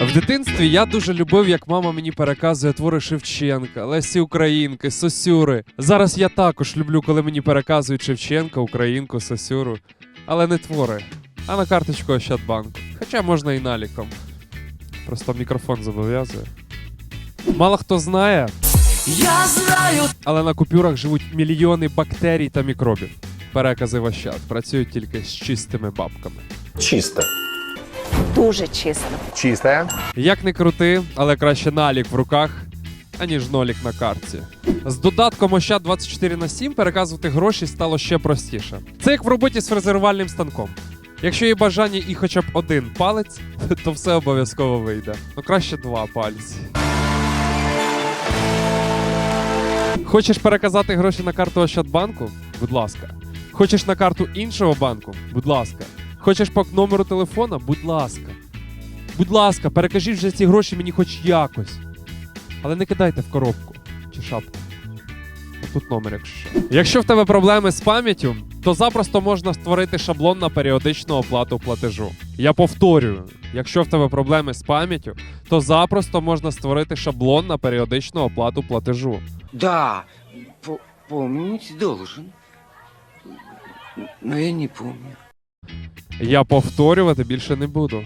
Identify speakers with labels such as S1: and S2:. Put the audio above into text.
S1: В дитинстві я дуже любив, як мама мені переказує твори Шевченка, Лесі Українки, Сосюри. Зараз я також люблю, коли мені переказують Шевченка, Українку, Сосюру. Але не твори, а на карточку Ощадбанку. Хоча можна і наліком. Просто мікрофон зобов'язує. Мало хто знає,
S2: Я знаю,
S1: але на купюрах живуть мільйони бактерій та мікробів. Перекази в Ощад працюють тільки з чистими бабками.
S3: Чисто.
S4: Дуже чисто.
S3: Чистая.
S1: Як не крути, але краще налік в руках, аніж нолік на картці. З додатком Ощад 24 на 7 переказувати гроші стало ще простіше. Це як в роботі з фрезерувальним станком. Якщо є бажання і хоча б один палець, то все обов'язково вийде. Ну краще два пальці. Хочеш переказати гроші на карту Ощадбанку? Будь ласка. Хочеш на карту іншого банку? Будь ласка. Хочеш по номеру телефона? Будь ласка. Будь ласка, перекажіть вже ці гроші мені хоч якось. Але не кидайте в коробку чи шапку. Тут номер, якщо що. Якщо в тебе проблеми з пам'яттю, то запросто можна створити шаблон на періодичну оплату платежу. Я повторюю, якщо в тебе проблеми з пам'яттю, то запросто можна створити шаблон на періодичну оплату платежу.
S2: да, по- помнить должен. Но я не помню.
S1: Я повторювати більше не буду.